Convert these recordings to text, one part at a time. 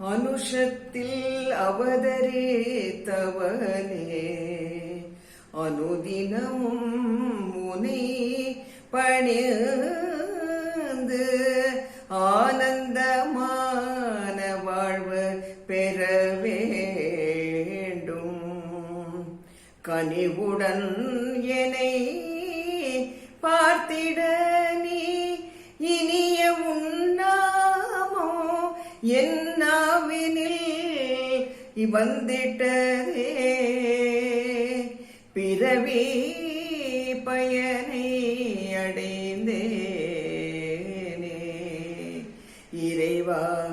அனுஷத்தில் அவதரித்தவனே அனுதினமும் முனை பணிந்து ஆனந்தமான வாழ்வு பெற வேண்டும். கனிவுடன் என்னை பார்த்திட நீ இனிய உண்ணாமோ என் வந்திட்டதே. பிறவி பயனை அடைந்தேனே. இறைவா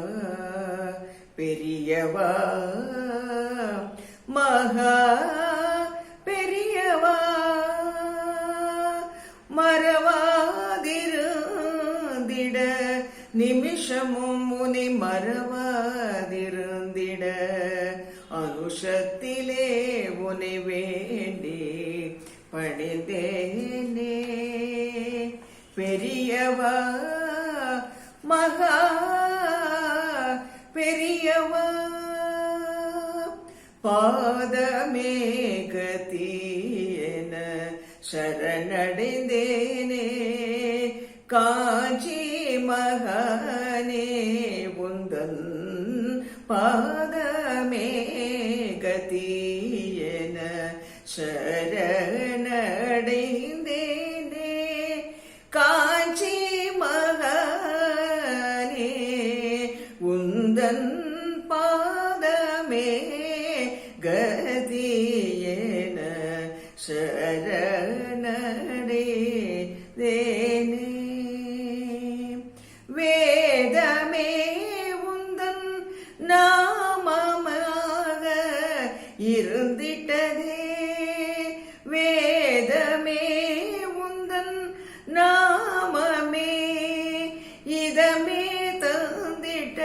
பெரியவா மகா பெரியவா மறவாதிருந்திட நிமிஷமும் முனி மறவாதிருந்திட. அனுஷத்திலே உனை வேண்டி பணிந்தேனே. பெரியவா மகா பெரியவா பாதமே கத்தியன சரணடைந்தேனே. கா சரணடைந்தேனே காஞ்சி மகனே உந்தன் பாதமே கதியேன சரணடே வேதமே உந்தன் நாமமாக இருந்திட்டதே.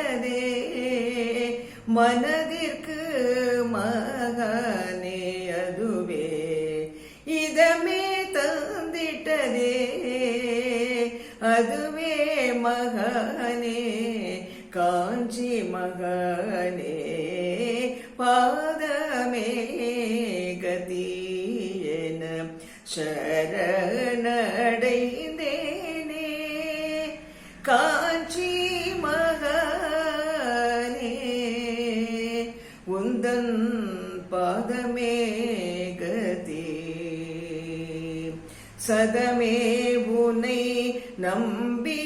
தந்திட்டதே மனதிற்கு மகனே அதுவே. இதமே தந்திட்டதே. அதுவே மகனே. காஞ்சி மகனே. பாதமே கதியன சரணடைந்தேனே காஞ்சி பாதமே கதி சதமே உனை நம்பி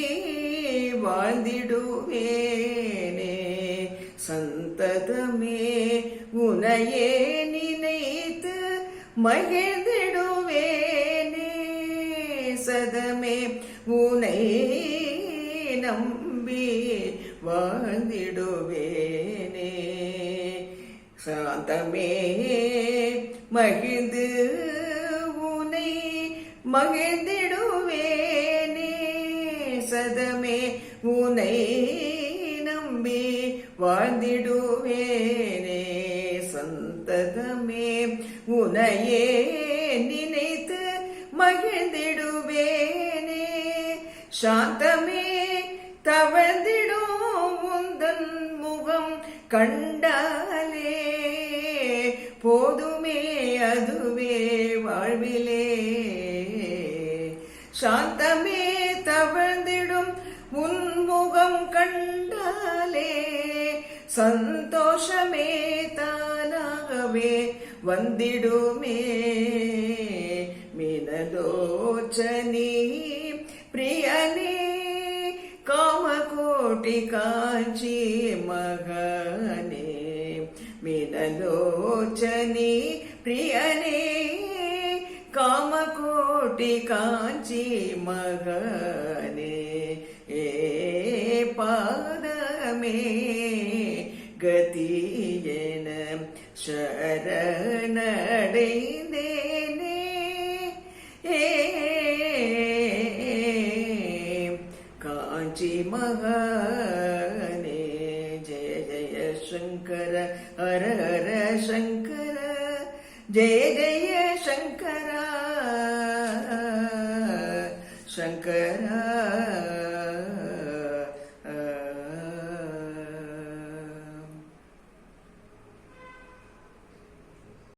வாழ்ந்திடுவேனே. சந்ததமே உனையே நினைத்து மகிழ்ந்திடுவேனே. சதமே உனை நம்பி வாழ்ந்திடுவேனே. சாந்தமே மகிழ்ந்து உனை மகிழ்ந்திடுவேனே. சதமே உனை நம்பி வாழ்ந்திடுவேனே. சந்ததமே உனையே நினைத்து மகிழ்ந்திடுவேனே. சாந்தமே தவழ்ந்திடும் உந்தன் முகம் கண்ட போதுமே அதுவே வாழ்விலே. சாந்தமே தவழ்ந்திடும் உன்முகம் கண்டாலே சந்தோஷமே தானாகவே வந்திடுமே. மினலோச்சனி பிரியனே காமகோட்டி காஞ்சி மகன் மினலோச்சனி பிரியனே காமகோட்டி காஞ்சி மகனே சங்கர ஹர ஹர சங்கர ஜெய ஜெய சங்கரா சங்கரா